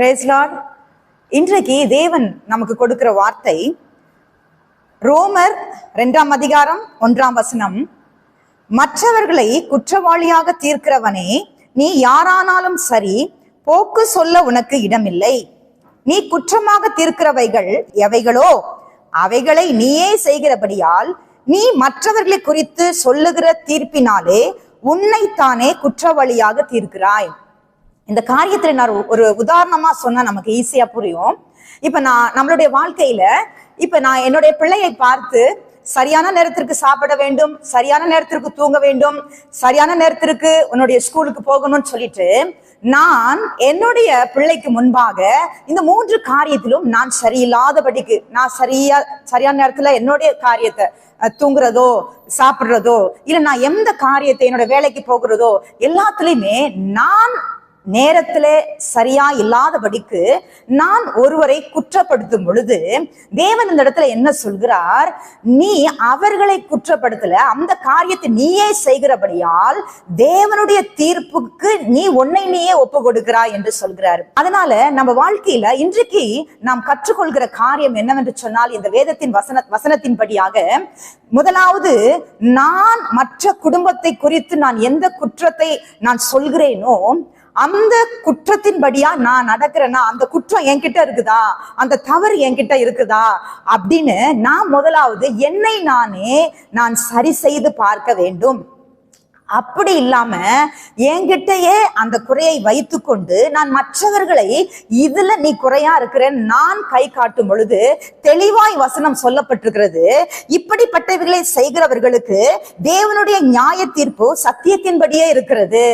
Praise இன்றைக்கு தேவன் நமக்கு கொடுக்கிற வார்த்தை ரோமர் இரண்டாம் அதிகாரம் ஒன்றாம் வசனம். மற்றவர்களை குற்றவாளியாக தீர்க்கிறவனே நீ யாரானாலும் சரி போக்கு சொல்ல உனக்கு இடமில்லை. நீ குற்றமாக தீர்க்கிறவைகள் எவைகளோ அவைகளை நீயே செய்கிறபடியால் நீ மற்றவர்களை குறித்து சொல்லுகிற தீர்ப்பினாலே உன்னைத்தானே குற்றவாளியாக தீர்க்கிறாய். இந்த காரியத்துல நான் ஒரு- உதாரணமா சொன்னா நமக்கு ஈஸியா புரியும். இப்ப நான் நம்மளுடைய வாழ்க்கையில இப்ப நான் என்னுடைய பிள்ளையை பார்த்து சரியான நேரத்திற்கு சாப்பிட வேண்டும் சரியான நேரத்திற்கு தூங்க வேண்டும் சரியான நேரத்திற்கு உன்னுடைய ஸ்கூலுக்கு போகணும்னு சொல்லிட்டு நான் என்னுடைய பிள்ளைக்கு முன்பாக இந்த மூன்று காரியத்திலும் நான் சரியில்லாதபடிக்கு நான் சரியா சரியான நேரத்துல என்னுடைய காரியத்தை தூங்குறதோ சாப்பிடுறதோ இல்ல நான் எந்த காரியத்தை என்னோட வேலைக்கு போகிறதோ எல்லாத்துலயுமே நான் நேரத்திலே சரியா இல்லாதபடிக்கு நான் ஒருவரை குற்றப்படுத்தும் பொழுது தேவன் இந்த இடத்துல என்ன சொல்கிறார்? நீ அவர்களை குற்றப்படுத்தல அந்த காரியத்தை நீயே செய்கிறபடியால் தேவனுடைய தீர்ப்புக்கு நீ உன்னை நீயே ஒப்பு கொடுக்கிறாய் என்று சொல்கிறார். அதனால நம்ம வாழ்க்கையில இன்றைக்கு நாம் கற்றுக்கொள்கிற காரியம் என்னவென்று சொன்னால் இந்த வேதத்தின் வசன வசனத்தின்படியாக முதலாவது நான் மற்ற குடும்பத்தை குறித்து நான் எந்த குற்றத்தை நான் சொல்கிறேனோ அந்த குற்றத்தின்படியா நான் நடக்கிறேன்னா அந்த குற்றம் என்கிட்ட இருக்குதா? அந்த தவறு என்கிட்ட இருக்குதா? அப்படின்னு நான் முதலாவது என்னை நானே நான் சரி செய்து பார்க்க வேண்டும். அப்படி இல்லாம என்கிட்டயே அந்த குறையை வைத்துக்கொண்டு நான் மற்றவர்களை இதுல நீ குறையா இருக்கிறேன் நான் கை காட்டும் பொழுது தெளிவாய் வசனம் சொல்லப்பட்டிருக்கிறது. இப்படிப்பட்டவர்களை செய்கிறவர்களுக்கு தேவனுடைய நியாய தீர்ப்பு சத்தியத்தின்படியே இருக்கிறது.